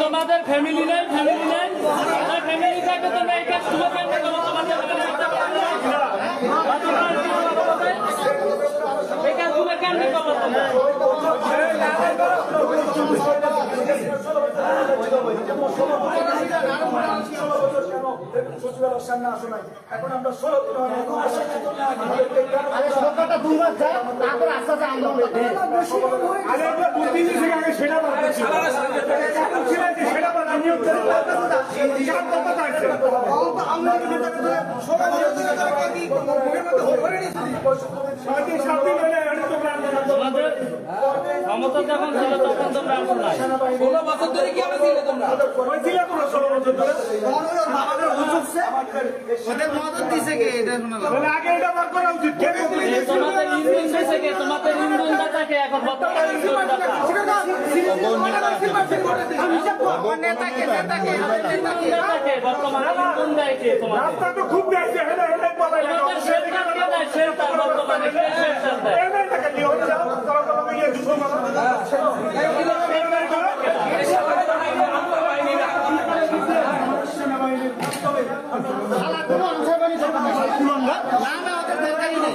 তোমাদের ফ্যামিলি নেই ফ্যামিলি নেই। তোমার ফ্যামিলি থাকে তো এই কাজ তুলে করো তোমাদের তোমার তুলে কেন করো তোমরা? সচিবালয়ের সামনে আসো নাই এখন আমরা ষোলো দিন হয় দিন সাত হলে এটা তো আন্দোলন তোমাদের ক্ষমতা যখন ছিল তখন তোমরা আসো নাই। ষোলো বছর ধরে কি আমরা ছিলে তোমরা? হয়েছিল তোমরা ষোলো বছর ধরে। ওদের মদত দিছে কে? এটা শোনা তাহলে আগে এটা বার করা উচিত। কে তোমাদের ইন্ধন দিছে কে? তোমাদের ইন্ধন দাতাকে এখন বর্তমান ইন্ধন দাতা। বর্তমানে ইন্ধন দেয় কে তোমাদের? রাস্তা তো খুব বেশি হেলে হেলে পালাই তোমাদের শেল্টার কে দেয় শেল্টার বর্তমানে কে শেল্টার দেয় এমনি টাকা দিয়ে হলে যাও তারা তো আমাকে ইয়ে দুশো মারা এমনি করো শালা কোনো অংশগ্রহণই করবে না না ওদের দরকারই নেই।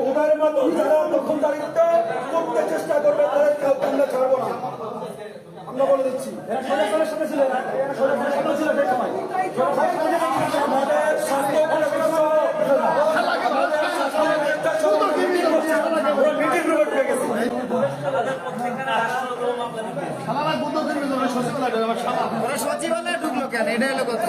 ওদের মতো যারা দখলদারিত্ব করতে চেষ্টা করবে তাদের কাউকে আমরা ছাড়বো না। আমরা বলে দিচ্ছি। সচিবালয়ে ঢুকলো কেন? এটা হলো কথা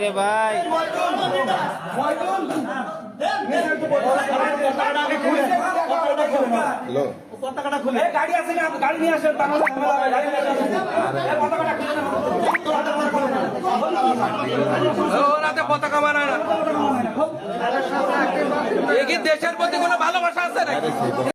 রে ভাই। এই গাড়ি আছে না গাড়ি নিয়ে আসেন বাংলাদেশ গাড়ি নিয়ে আসেন। পতাকাটা খুলে পতাকা মানায় না দেশের প্রতি কোনো ভালোবাসা আছে নাকি?